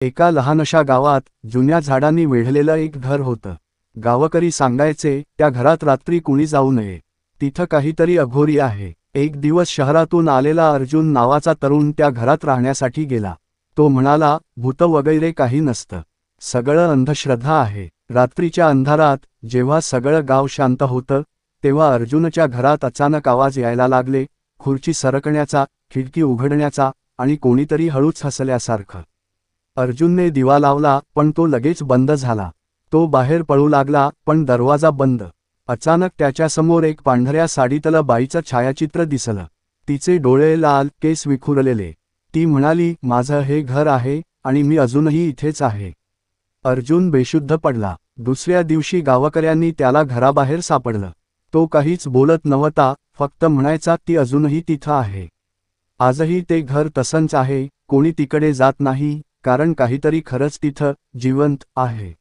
एका लहानशा गावात जुन्या झाडांनी वेढलेलं एक घर होतं. गावकरी सांगायचे त्या घरात रात्री कुणी जाऊ नये. तिथं काहीतरी अघोरी आहे. एक दिवस शहरातून आलेला अर्जुन नावाचा तरुण त्या घरात राहण्यासाठी गेला. तो म्हणाला भूत वगैरे काही नसतं. सगळं अंधश्रद्धा आहे. रात्रीच्या अंधारात जेव्हा सगळं गाव शांत होतं तेव्हा अर्जुनच्या घरात अचानक आवाज यायला लागले. खुर्ची सरकण्याचा खिडकी उघडण्याचा आणि कोणीतरी हळूच हसल्यासारखं. अर्जुनने दिवा लावला पण तो लगेच बंद झाला. तो बाहेर पळू लागला पण दरवाजा बंद. अचानक त्याच्यासमोर एक पांढऱ्या साडीतलं बाईचं छायाचित्र दिसलं. तिचे डोळे लाल केस विखुरलेले. ती म्हणाली माझं हे घर आहे आणि मी अजूनही इथेच आहे. अर्जुन बेशुद्ध पडला. दुसऱ्या दिवशी गावकऱ्यांनी त्याला घराबाहेर सापडलं. तो काहीच बोलत नव्हता फक्त म्हणायचा ती अजूनही तिथं आहे. आजही ते घर तसंच आहे कोणी तिकडे जात नाही कारण काहीतरी खरंच तिथं जिवंत आहे.